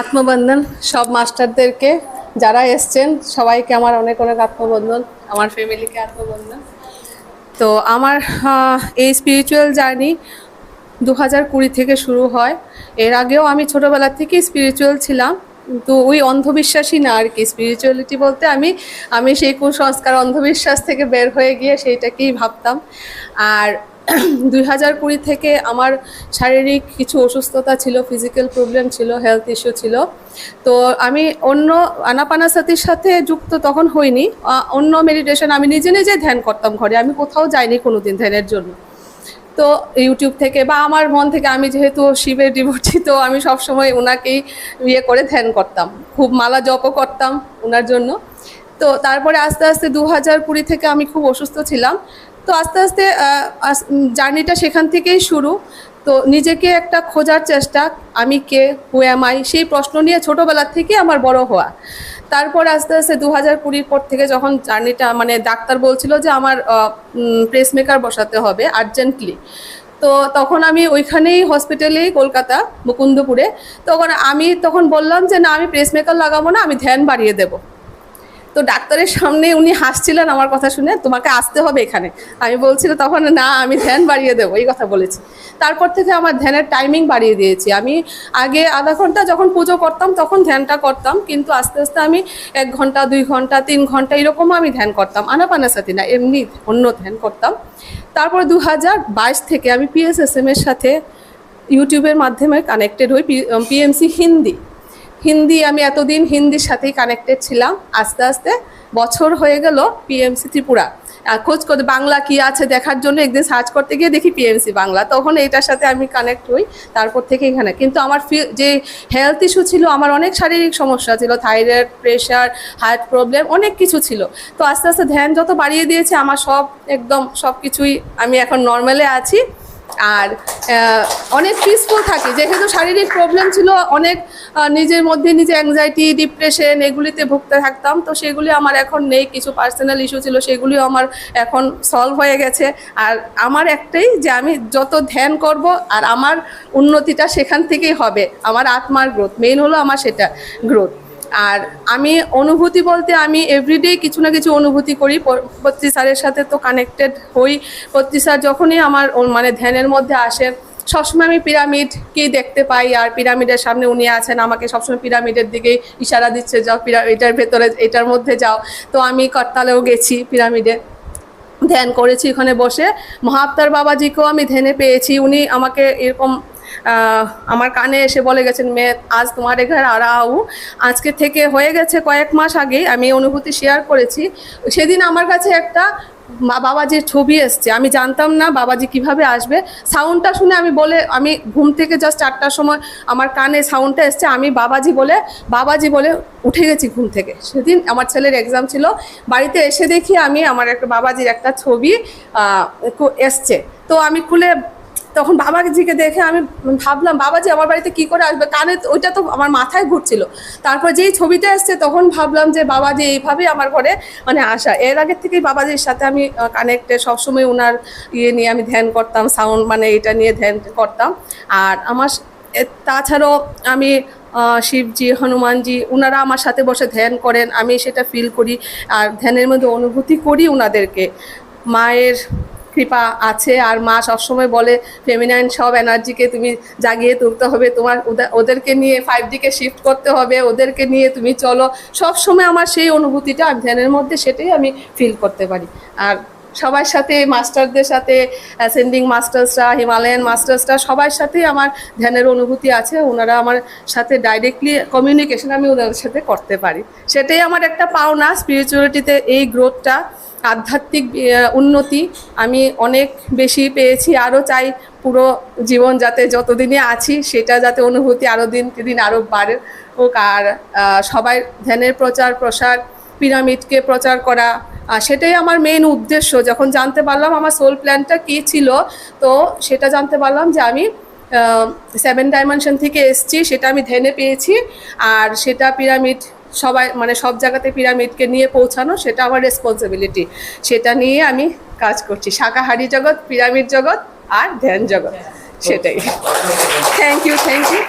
আত্মবন্ধন, সব মাস্টারদেরকে যারা এসছেন, সবাইকে আমার অনেক অনেক আত্মবন্ধন, আমার ফ্যামিলিকে আত্মবন্ধন। তো আমার এই স্পিরিচুয়াল জার্নি দু হাজার কুড়ি থেকে শুরু হয়। এর আগেও আমি ছোটোবেলা থেকেই স্পিরিচুয়াল ছিলাম, কিন্তু ওই অন্ধবিশ্বাসী না আর কি। স্পিরিচুয়ালিটি বলতে আমি আমি সেই কুসংস্কার, অন্ধবিশ্বাস থেকে বের হয়ে গিয়ে সেইটাকেই ভাবতাম। আর দুই হাজার কুড়ি থেকে আমার শারীরিক কিছু অসুস্থতা ছিল ফিজিক্যাল প্রবলেম ছিল হেলথ ইস্যু ছিল। তো আমি অন্য আনাপানাসাতির সাথে যুক্ত তখন হইনি। অন্য মেডিটেশন আমি নিজে নিজে ধ্যান করতাম ঘরে। আমি কোথাও যাইনি কোনোদিন ধ্যানের জন্য। তো ইউটিউব থেকে বা আমার মন থেকে আমি যেহেতু শিবের ডিভোটি তো আমি সবসময় ওনাকেই ইয়ে করে ধ্যান করতাম। খুব মালা জপও করতাম ওনার জন্য। তো তারপরে আস্তে আস্তে দু হাজার কুড়ি থেকে আমি খুব অসুস্থ ছিলাম। তো আস্তে আস্তে জার্নিটা সেখান থেকেই শুরু। তো নিজেকে একটা খোঁজার চেষ্টা, আমি কে হু এম আই সেই প্রশ্ন নিয়ে ছোটোবেলার থেকে আমার বড় হওয়া। তারপর আস্তে আস্তে দু হাজার কুড়ির পর থেকে যখন জার্নিটা মানে ডাক্তার বলছিল যে আমার প্রেসমেকার বসাতে হবে আর্জেন্টলি তো তখন আমি ওইখানেই হসপিটালেই কলকাতা, মুকুন্দপুরে। তখন আমি, তখন বললাম যে না, আমি প্রেসমেকার লাগাবো না, আমি ধ্যান বাড়িয়ে দেবো। তো ডাক্তারের সামনে উনি হাসছিলেন আমার কথা শুনে, তোমাকে আসতে হবে এখানে। আমি বলছিল তখন না, আমি ধ্যান বাড়িয়ে দেবো। এই কথা বলেছি। তারপর থেকে আমার ধ্যানের টাইমিং বাড়িয়ে দিয়েছি। আমি আগে আধা ঘণ্টা যখন পুজো করতাম, তখন ধ্যানটা করতাম, কিন্তু আস্তে আস্তে আমি এক ঘণ্টা, দুই ঘণ্টা, তিন ঘণ্টা এরকমও আমি ধ্যান করতাম। আনাপানাসাতি না, এমনি অন্য ধ্যান করতাম। তারপর দু হাজার বাইশ থেকে আমি পিএসএসএম এর সাথে ইউটিউবের মাধ্যমে কানেক্টেড হই পিএমসি হিন্দি। হিন্দি, আমি এতদিন হিন্দির সাথেই কানেক্টেড ছিলাম। আস্তে আস্তে বছর হয়ে গেল পিএমসি ত্রিপুরা। খোঁজ করতে বাংলা কি আছে দেখার জন্য একদিন সার্চ করতে গিয়ে দেখি পিএমসি বাংলা। তখন এইটার সাথে আমি কানেক্ট হই, তারপর থেকে এখানে। কিন্তু আমার যে হেলথ ইস্যু ছিল, আমার অনেক শারীরিক সমস্যা ছিল থাইরয়েড প্রেশার হার্ট প্রবলেম অনেক কিছু ছিল। তো আস্তে আস্তে ধ্যান যত বাড়িয়ে দিয়েছে, আমার সব, একদম সব কিছুই আমি এখন নর্মালে আছি। আর অনেক পিসফুল থাকি। যেহেতু শারীরিক প্রবলেম ছিল, অনেক নিজের মধ্যে নিজে অ্যাংজাইটি ডিপ্রেশন এগুলিতে ভুগতে থাকতাম। তো সেগুলি আমার এখন নেই, কিছু পার্সোনাল ইস্যু ছিল, সেগুলিও আমার এখন সলভ হয়ে গেছে। আর আমার একটাই যে আমি যত ধ্যান করব আর আমার উন্নতিটা সেখান থেকেই হবে। আমার আত্মার গ্রোথ মেইন হলো আমার সেটা গ্রোথ আর আমি অনুভূতি বলতে আমি এভরিডে কিছু না কিছু অনুভূতি করি। পত্রী স্যারের সাথে তো কানেক্টেড হই। পত্রী স্যার যখনই আমার মানে ধ্যানের মধ্যে আসে, সবসময় আমি পিরামিড কি দেখতে পাই আর পিরামিডের সামনে উনি আছেন, আমাকে সবসময় পিরামিডের দিকেই ইশারা দিচ্ছে, যাও এটার ভেতরে, এটার মধ্যে যাও। তো আমি করতালেও গেছি পিরামিডে ধ্যান করেছি ওখানে বসে। মহাবতার বাবাজিকেও আমি ধ্যানে পেয়েছি। উনি আমাকে এরকম আমার কানে এসে বলে গেছেন মেয়ে আজ তোমার আর আউ আজকে থেকে হয়ে গেছে কয়েক মাস আগেই আমি অনুভূতি শেয়ার করেছি। সেদিন আমার কাছে একটা বাবাজির ছবি এসছে। আমি জানতাম না বাবাজি কীভাবে আসবে। সাউন্ডটা শুনে আমি বলে, আমি ঘুম থেকে জাস্ট চারটার সময় আমার কানে সাউন্ডটা এসছে। আমি বাবাজি বলে বাবাজি বলে উঠে গেছি ঘুম থেকে। সেদিন আমার ছেলের এক্সাম ছিল। বাড়িতে এসে দেখি আমি আমার একটা বাবাজির একটা ছবি এসছে। তো আমি খুলে তখন বাবাজিকে দেখে আমি ভাবলাম বাবাজি আমার বাড়িতে কি করে আসবে? কানে ওইটা তো আমার মাথায় ঘুরছিল। তারপর যেই ছবিটা এসছে তখন ভাবলাম যে বাবাজি এইভাবেই আমার ঘরে মানে আসা। এর আগের থেকেই বাবাজির সাথে আমি কানেক্টে সবসময় ওনার ইয়ে নিয়ে আমি ধ্যান করতাম সাউন্ড মানে এটা নিয়ে ধ্যান করতাম। আর আমার তাছাড়াও আমি শিবজি, হনুমানজি ওনারা আমার সাথে বসে ধ্যান করেন, আমি সেটা ফিল করি। আর ধ্যানের মধ্যে অনুভূতি করি ওনাদেরকে মায়ের কৃপা আছে আর মা সবসময় বলে ফেমিনাইন সব এনার্জিকে তুমি জাগিয়ে তুলতে হবে। তোমার ওদে- ওদেরকে নিয়ে ফাইভ ডিকে শিফট করতে হবে, ওদেরকে নিয়ে তুমি চলো। সব সময় আমার সেই অনুভূতিটা আর ধ্যানের মধ্যে সেটাই আমি ফিল করতে পারি। আর সবার সাথে মাস্টারদের সাথে অ্যাসেন্ডিং মাস্টার্সরা হিমালয়ান মাস্টার্সরা সবার সাথেই আমার ধ্যানের অনুভূতি আছে। ওনারা আমার সাথে ডাইরেক্টলি কমিউনিকেশন আমি ওনাদের সাথে করতে পারি। সেটাই আমার একটা পাওনা স্পিরিচুয়ালিটিতে এই গ্রোথটা আধ্যাত্মিক উন্নতি আমি অনেক বেশি পেয়েছি। আরও চাই পুরো জীবন যাতে যতদিনে আছি সেটা যাতে অনুভূতি আরও দিন দিন আরও বাড়ে হোক। আর সবাই ধ্যানের প্রচার, প্রসার, পিরামিডকে প্রচার করা সেটাই আমার মেন উদ্দেশ্য। যখন জানতে পারলাম আমার সোল প্ল্যানটা কী ছিল, তো সেটা জানতে পারলাম যে আমি সেভেন ডাইমেনশন থেকে এসছি, সেটা আমি ধ্যানে পেয়েছি। আর সেটা পিরামিড সবাই মানে সব জায়গাতে পিরামিডকে নিয়ে পৌঁছানো সেটা আমার রেসপন্সিবিলিটি সেটা নিয়ে আমি কাজ করছি। শাকাহারি জগৎ পিরামিড জগৎ আর ধ্যান জগৎ। সেটাই। Thank you thank you